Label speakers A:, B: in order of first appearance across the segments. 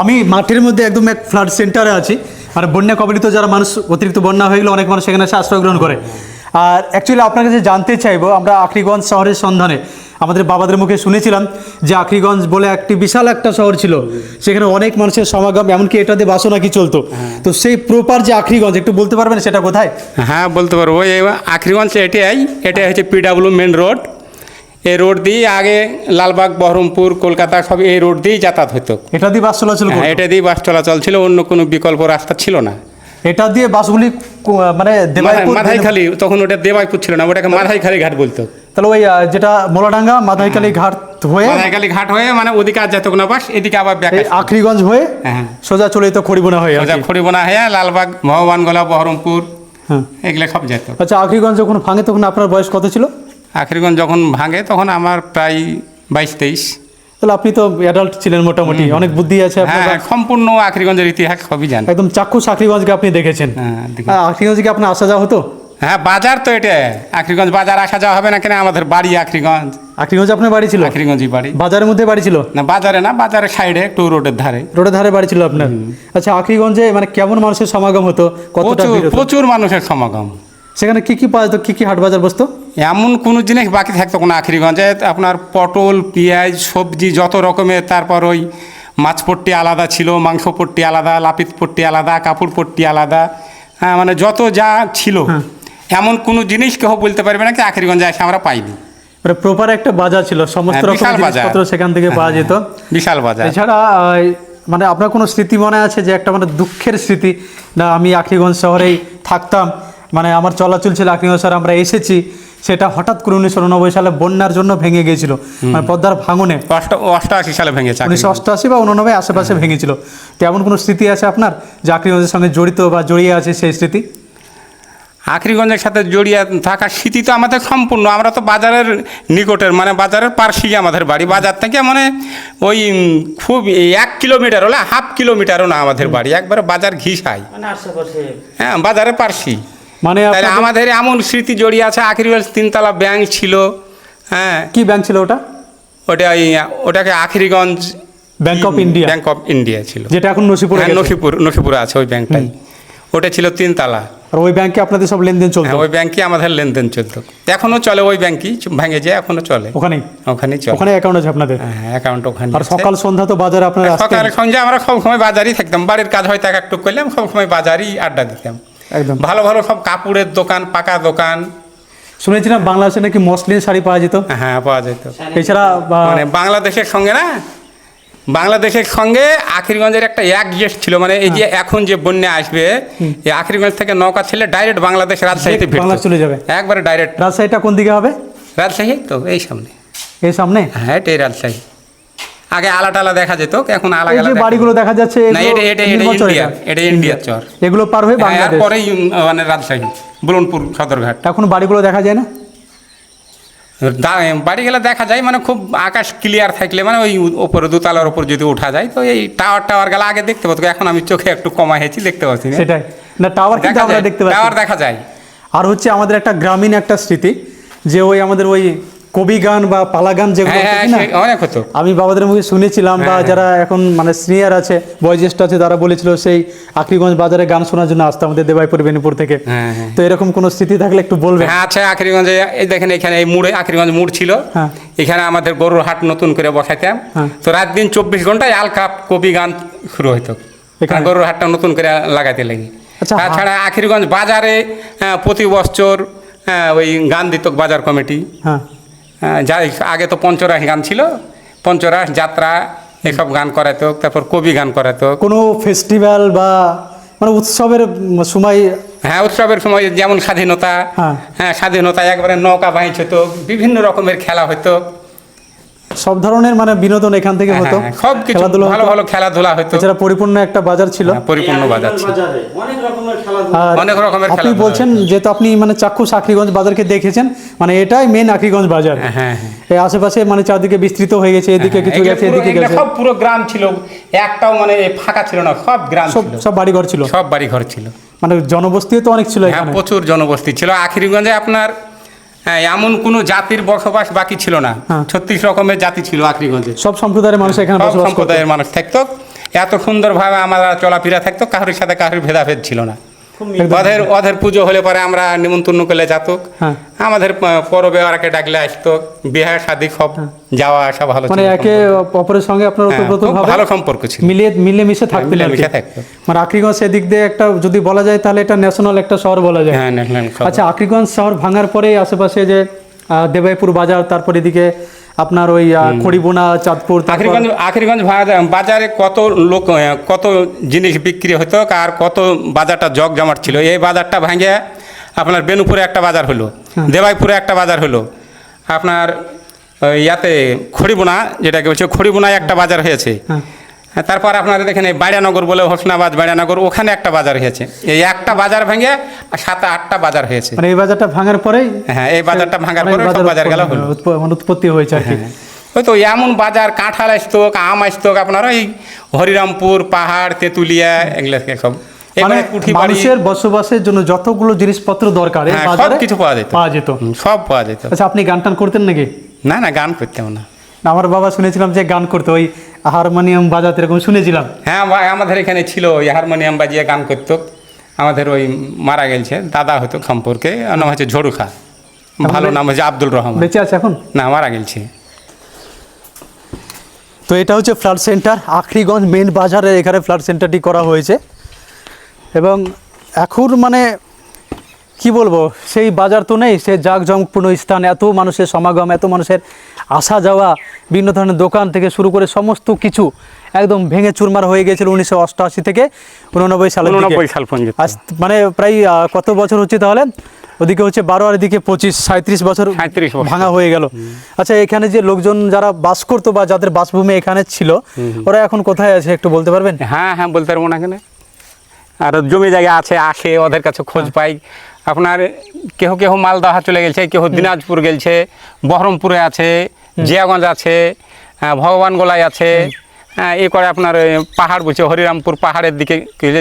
A: আমি মাঠের মধ্যে একদম এক ফ্লাড সেন্টারে আছি। মানে বন্যা কবলিত যারা মানুষ অতিরিক্ত বন্যা হয়ে গেলে অনেক মানুষ সেখানে এসে আশ্রয় গ্রহণ করে। আর অ্যাকচুয়ালি আপনার কাছে জানতে চাইব আমরা আখরিগঞ্জ শহরের সন্ধানে আমাদের বাবাদের মুখে শুনেছিলাম যে আখরিগঞ্জ বলে একটি বিশাল একটা শহর ছিল। সেখানে অনেক মানুষের সমাগম এমনকি এটাতে বাসও নাকি চলতো। তো সেই প্রপার যে আখরিগঞ্জ একটু বলতে পারবেন সেটা কোথায়?
B: হ্যাঁ বলতে পারব। এই আখরিগঞ্জ এটাই এটাই হচ্ছে পিডাব্লিউ মেন রোড এই রোড দিয়ে আগে লালবাগ বহরমপুর কলকাতা সব এই রোড দিয়েই যাতায়াত হতো
A: এটা দিয়ে বাস চলাচল
B: হ্যাঁ, এটা দিয়ে বাস চলাচল ছিল অন্য কোনো বিকল্প রাস্তা ছিল না।
A: এটা দিয়ে বাসগুলি মানে দেবাইপুর
B: মাথায় তখন ওটা দেবাইপুর ছিল না ওটাকে মাথায় খালি ঘাট বলতো।
A: তাহলে ওই যেটা মোলাডাঙ্গা মাদাইকালী ঘাট হয়ে
B: মাথায় খালি ঘাট হয়ে মানে ওদিকে আর যেত না বাস এদিকে আবার ব্যাক
A: আখরিগঞ্জ হয়ে
B: হ্যাঁ।
A: সোজা চলে যেত খড়িবোনা হয়ে কি।
B: খড়িবোনা হয়ে লালবাগ ভগবানগোলা বহরমপুর
A: হ্যাঁ।
B: এগুলো সব যেত।
A: আচ্ছা আখরিগঞ্জ যখন ভাঙে তখন আপনার বয়স কত ছিল?
B: আখরিগঞ্জ যখন ভাঙে তখন আমার প্রায় বাইশ তেইশ।
A: তাহলে আপনি তো অ্যাডাল্ট ছিলেন মোটামুটি অনেক বুদ্ধি আছে
B: হ্যাঁ সম্পূর্ণ আখরিগঞ্জের ইতিহাস সবই জানি।
A: একদম চাক্ষুষ আখরিগঞ্জকে আপনি দেখেছেন।
B: হ্যাঁ, দেখি।
A: কি আপনার আসা যাওয়া হতো?
B: হ্যাঁ বাজার তো এটা আখরিগঞ্জ বাজার আসা যাওয়া হবে না কেন? আমাদের বাড়ি আখরিগঞ্জ।
A: আখরিগঞ্জ আপনার বাড়ি ছিল?
B: আখরিগঞ্জই বাড়ি।
A: বাজারের মধ্যে বাড়ি ছিল?
B: না বাজারে না বাজারের সাইডে একটু রোডের ধারে।
A: রোডের ধারে বাড়ি ছিল আপনার? আচ্ছা আখরিগঞ্জে মানে কেমন মানুষের সমাগম হতো? কতটা
B: প্রচুর
A: হতো?
B: প্রচুর মানুষের সমাগম।
A: সেখানে কি কি পাওয়া যেত কি কি হাট বাজার বসতো?
B: এমন কোনো জিনিস বাকি থাকতো কোনো আখরিগঞ্জে। আপনার পটল পেঁয়াজ সবজি যত রকমের তারপর ওই মাছ পট্টি আলাদা ছিল মাংস পট্টি আলাদা লাপিত পট্টি আলাদা কাপড় পট্টি আলাদা হ্যাঁ মানে যত যা ছিল। এমন কোনো জিনিস কেউ বলতে পারবে না কি আখরিগঞ্জে এসে আমরা পাইনি।
A: মানে প্রপার একটা বাজার ছিল সমস্ত
B: হ্যাঁ,
A: রকম। জিনিসপত্র সেখান থেকে পাওয়া যেত।
B: বিশাল বাজার।
A: এছাড়া মানে আপনার কোনো স্মৃতি মনে আছে যে একটা মানে দুঃখের স্মৃতি? না আমি আখরিগঞ্জ শহরেই থাকতাম। মানে আমার চলাচল ছিল শহরে আমরা এসেছি সেটা হঠাৎ করে উনিশশো উননব্বই সালে বন্যার জন্য ভেঙে গিয়েছিল মানে পদ্মার ভাঙনে।
B: অষ্ট অষ্টআশি সালে ভেঙেছে
A: উনিশশো অষ্টআশি বা উননব্বই আশেপাশে ভেঙেছিল। তো এমন কোনো স্মৃতি আছে আপনার যে আখরিগঞ্জের সঙ্গে জড়িত বা জড়িয়ে আছে সেই স্মৃতি?
B: আখরিগঞ্জের সাথে জড়িয়ে থাকা স্মৃতি তো আমাদের সম্পূর্ণ। আমরা তো বাজারের নিকটের মানে বাজারের পার্শ্বেই আমাদের বাড়ি। বাজার থেকে মানে ওই খুব এই এক কিলোমিটার হলে হাফ কিলোমিটারও না আমাদের বাড়ি। একবারে বাজার ঘিসাই হ্যাঁ বাজারের পার্শ্বেই
A: মানে
B: আমাদের এমন স্মৃতি জড়িয়ে আছে আখরিগঞ্জ তিনতলা ব্যাংক ছিল হ্যাঁ।
A: কি ব্যাংক ছিল ওটা?
B: ওটা ওটাকে Akhriganj
A: Bank of India
B: Bank of India ছিল।
A: যেটা এখন নসিপুরে
B: হ্যাঁ
A: গেছে।
B: নখিপুর আছে ওই ব্যাংকটাই ওটা ছিল তিনতলা।
A: আর ওই ব্যাংকে আপনাদের সব লেনদেন চলতো?
B: হ্যাঁ ওই ব্যাংকই আমাদের লেনদেন চলতো। এখনও চলে ওই ব্যাংকই ভেঙে যায় এখনও চলে।
A: ওখানেই?
B: ওখানেই চলে।
A: ওখানে অ্যাকাউন্ট আছে আপনাদের?
B: হ্যাঁ অ্যাকাউন্ট ওখানে
A: আর সকাল সন্ধ্যা তো বাজারে আপনারা
B: সকাল সন্ধ্যা আমরা সব সময় বাজারই থাকতাম। বাড়ির কাজ হয়তো এক একটু করলাম সব সময় বাজারই আড্ডা দিতাম।
A: একদম।
B: ভালো ভালো সব কাপড়ের দোকান পাকা দোকান।
A: শুনেছিলাম বাংলাদেশে নাকি মসলিন শাড়ি পাওয়া যেত?
B: হ্যাঁ পাওয়া যেত।
A: এছাড়া
B: মানে বাংলাদেশের সঙ্গে না বাংলাদেশের সঙ্গে আখিরগঞ্জের একটা এক গেস্ট ছিল মানে এই যে
A: হ্যাঁ।
B: এখন যে বন্যা আসবে এই আখিরগঞ্জ থেকে নৌকা ছেলে ডাইরেক্ট বাংলাদেশ রাজশাহীতে
A: বাংলা চলে যাবে।
B: একবারে ডাইরেক্ট।
A: রাজশাহীটা কোন দিকে হবে?
B: রাজশাহী তো এই সামনে।
A: এই সামনে?
B: হ্যাঁ এটাই রাজশাহী। আগে আলা টালা দেখা যেত এখন আলা
A: এই
B: গালা
A: যে
B: দেখা-
A: বাড়িগুলো দেখা যাচ্ছে
B: না এটা এটা এটা ইন্ডিয়া
A: এটা।
B: ইন্ডিয়ার চর।
A: এগুলো পার হয়ে
B: হ্যাঁ,
A: বাংলাদেশ।
B: এরপরেই মানে রাজশাহী বুলনপুর সদরঘাট।
A: এখন বাড়িগুলো দেখা যায় না?
B: বাড়ি গেলে দেখা যায় মানে খুব আকাশ ক্লিয়ার থাকলে মানে ওই ওপরে দোতলার ওপর যদি ওঠা যায় তো এই টাওয়ার টাওয়ার গেলে আগে দেখতে পাবো। এখন আমি চোখে একটু কমা হয়েছি দেখতে পাচ্ছি
A: সেটাই। না টাওয়ার কিন্তু আমরা দেখতে পাচ্ছি।
B: টাওয়ার দেখা যায়।
A: আর হচ্ছে আমাদের একটা গ্রামীণ একটা স্মৃতি যে ওই আমাদের ওই কবি গান বা পালা গান যেগুলো
B: হ্যাঁ হ্যাঁ অনেক হতো।
A: আমি বাবাদের মুখে শুনেছিলাম বা
B: হ্যাঁ,
A: যারা এখন মানে সিনিয়র আছে বয়োজ্যেষ্ঠ আছে তারা বলেছিল সেই আখরিগঞ্জ বাজারে গান শোনার জন্য আসতে আমাদের দেবাইপুর বেনিপুর থেকে। তো এরকম কোনো স্মৃতি থাকলে একটু বলবেন।
B: হ্যাঁ আচ্ছা আখরিগঞ্জে এই দেখেন এখানে এই মুড়ে আখরিগঞ্জ মুড় ছিল। এখানে আমাদের গরুর হাট নতুন করে বসাইতাম। তো রাত দিন চব্বিশ ঘন্টায় আল কাপ কবি গান শুরু হইতো।
A: এখানে?
B: গরুর হাটটা নতুন করে লাগাইতে লাগি।
A: আচ্ছা,
B: তাছাড়া আখিরগঞ্জ বাজারে প্রতি বছর ওই গান দিত বাজার কমিটি।
A: হ্যাঁ
B: আহ, আগে তো পঞ্চরাস গান ছিল। পঞ্চরাস যাত্রা এসব গান করাতো তারপর কবি গান করাতো
A: কোনো ফেস্টিভ্যাল বা মানে উৎসবের সময়
B: হ্যাঁ উৎসবের সময় যেমন স্বাধীনতা
A: হ্যাঁ।
B: হ্যাঁ স্বাধীনতা একবারে নৌকা বাহিনী হতো বিভিন্ন রকমের খেলা হতো।
A: সব ধরনের মানে বিনোদন এখান থেকে
B: হ্যাঁ,
A: হতো।
B: হ্যাঁ, সব কিছু ভালো ভালো খেলাধুলা হতো।
A: এছাড়া পরিপূর্ণ একটা বাজার ছিল।
B: হ্যাঁ, পরিপূর্ণ বাজার ছিল।
C: অনেক রকমের
B: অনেক রকমের
A: আপনি বলছেন যেহেতু আপনি মানে চাক্ষুষ আখরিগঞ্জ বাজারকে দেখেছেন মানে এটাই মেন আখরিগঞ্জ বাজার।
B: হ্যাঁ, হ্যাঁ, হ্যাঁ।
A: এই আশেপাশে মানে চারদিকে বিস্তৃত হয়ে গেছে এদিকে কিছু গেছে এদিকে গেছে।
B: সব পুরো গ্রাম ছিল। একটাও মানে ফাঁকা ছিল না সব গ্রাম
A: সব
B: ছিল।
A: সব বাড়িঘর ছিল।
B: সব বাড়ি ঘর ছিল।
A: মানে জনবস্তিও তো অনেক ছিল
B: হ্যাঁ প্রচুর জনবস্তি ছিল। আখিরিগঞ্জে আপনার হ্যাঁ এমন কোনো জাতির বসবাস বাকি ছিল না।
A: হ্যাঁ।
B: ছত্রিশ রকমের জাতি ছিল আখরিগঞ্জে।
A: সব সম্প্রদায়ের মানুষ এখানে
B: সব সম্প্রদায়ের মানুষ থাকতো। এত সুন্দরভাবে আমরা চলাফেরা থাকতো কারোর সাথে কারোর ভেদাভেদ ছিল না। ওদের ওদের পুজো হলে পরে আমরা নিমন্ত্রণ করলে যাতুক।
A: হ্যাঁ।
B: আমাদের পরবে ওরাকে ডাকলে আসতো। বিয়ে শাদী সব যাওয়া আসা ভালো
A: মানে একে অপরের সঙ্গে আপনার
B: হ্যাঁ,
A: ওতপ্রোত
B: ভালো সম্পর্ক ছিল।
A: মিলিয়ে থাকতেন আর
B: থাকতো।
A: মানে আক্রিগঞ্জ সেদিক দিয়ে একটা যদি বলা যায় তাহলে এটা ন্যাশনাল একটা শহর বলা যায়।
B: হ্যাঁ ন্যাশনাল
A: আচ্ছা আক্রিগঞ্জ শহর ভাঙার পরে আশেপাশে যে দেবাইপুর বাজার তারপর এদিকে আপনার ওই খড়িবোনা চাঁদপুর
B: আখরিগঞ্জ আখরিগঞ্জ বাজারে কত লোক কত জিনিস বিক্রি হতো আর কত বাজারটা জগ জমাট ছিল। এই বাজারটা ভাঙে আপনার বেনুপুরে একটা বাজার হলো দেবাইপুরে একটা বাজার হলো। আপনার ওই ইয়াতে খড়িবোনা যেটাকে বলছে খড়িবোনায় একটা বাজার হয়েছে।
A: হ্যাঁ।
B: হ্যাঁ, তারপর আপনার দেখেন এই বাড়িয়ানগর বলে হোসনাবাদ বাড়িয়ানগর ওখানে একটা বাজার হয়েছে। এই একটা বাজার ভেঙে সাত আটটা বাজার হয়েছে।
A: মানে এই বাজারটা ভাঙার পরেই
B: হ্যাঁ এই বাজারটা ভাঙার পরে সব বাজার গেল
A: মানে উৎপত্তি হয়েছে আর কি।
B: ওই তো এমন বাজার কাঁঠাল আসতো আম আসতো আপনার ওই হরিরামপুর পাহাড় তেঁতুলিয়া এগুলো সব।
A: মানে মানুষের বসবাসের জন্য যতগুলো জিনিসপত্র দরকার
B: হ্যাঁ, সব কিছু পাওয়া যেত।
A: পাওয়া যেত।
B: সব পাওয়া যেত।
A: আচ্ছা আপনি গান টান করতেন নাকি?
B: না না গান করতাম না।
A: আমার বাবা শুনেছিলাম যে গান করতো ওই হারমোনিয়াম বাজাতে এরকম শুনেছিলাম।
B: হ্যাঁ ভাই, আমাদের এখানে ছিল ওই হারমোনিয়াম বাজিয়ে গান করতো। আমাদের ওই মারা গেছে দাদা হতো সম্পর্কে নাম হচ্ছে ঝড়ুখা। ভালো নাম হচ্ছে আব্দুল রহমান।
A: বেঁচে আছে এখন?
B: না মারা গেছে।
A: তো এটা হচ্ছে ফ্লাড সেন্টার আখরিগঞ্জ মেন বাজারে এখানে ফ্লাড সেন্টারটি করা হয়েছে। এবং এখন মানে কি বলব সেই বাজার তো নেই সে জাঁকজমকপূর্ণ স্থান এত মানুষের সমাগম এত মানুষের আসা যাওয়া বিভিন্ন ধরনের দোকান থেকে শুরু করে সমস্ত কিছু একদম ভেঙে চুরমার হয়ে গেছিল উনিশশো অষ্টআশি থেকে উননব্বই সালের দিকে।
B: উননব্বই সাল পর্যন্ত।
A: আজ মানে প্রায় কত বছর হচ্ছে তাহলে? ওদিকে হচ্ছে বারো আর এদিকে পঁচিশ সাঁত্রিশ বছর ভাঙা হয়ে গেল। আচ্ছা এখানে যে লোকজন যারা বাস করতো বা যাদের বাসভূমি এখানে ছিল ওরা এখন কোথায় আছে একটু বলতে পারবেন?
B: হ্যাঁ হ্যাঁ বলতে পারব না এখানে। আর জমি জায়গা আছে আসে ওদের কাছে খোঁজ পাই। আপনার কেহ কেহ মালদাহা চলে গেছে কেহ দিনাজপুর গেলছে বহরমপুরে আছে জিয়াগঞ্জ আছে ভগবান ভগবানগোলায় আছে হ্যাঁ এই করে আপনার পাহাড় বলছে হরিরামপুর পাহাড়ের দিকে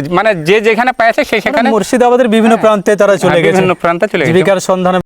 B: মানে যে যেখানে পেয়েছে সেই সেখানে
A: মুর্শিদাবাদের বিভিন্ন প্রান্তে তারা চলে
B: হ্যাঁ,
A: গেছে।
B: বিভিন্ন প্রান্তে চলে গেছে।
A: জীবিকার সন্ধানে